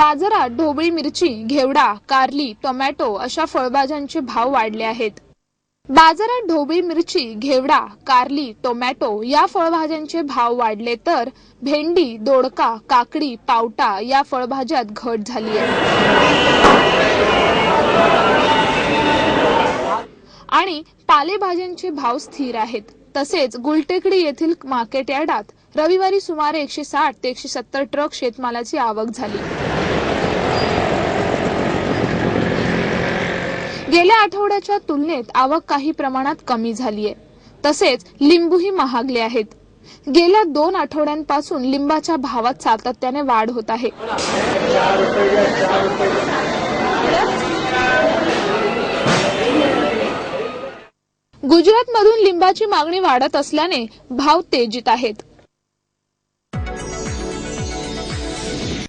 बाजारात ढोबळी मिरची घेवडा कारली टोमॅटो अशा फळभाज्यांचे भाव वाढले आहेत. बाजारात ढोबळी मिरची घेवडा कारली टोमॅटो या फळभाज्यांचे भाव वाढले तर भेंडी दोडका काकडी पावटा या फळभाज्यात घट झाली आहे. आणि पालेभाज्यांचे भाव स्थिर आहेत. तसेच गुलटेकडी येथील मार्केट यार्डात रविवारी सुमारे एकशे साठ ते एकशे सत्तर ट्रक शेतमालाची आवक झाली. गेल्या आठवड्याच्या तुलनेत आवक काही प्रमाणात कमी झाली आहे तसेच लिंबूही महागले आहेत. गेल्या दोन आठवड्यांपासून लिंबाच्या भावात सातत्याने वाढ होत आहे. गुजरातमधून लिंबाची मागणी वाढत असल्याने भाव तेजीत आहेत.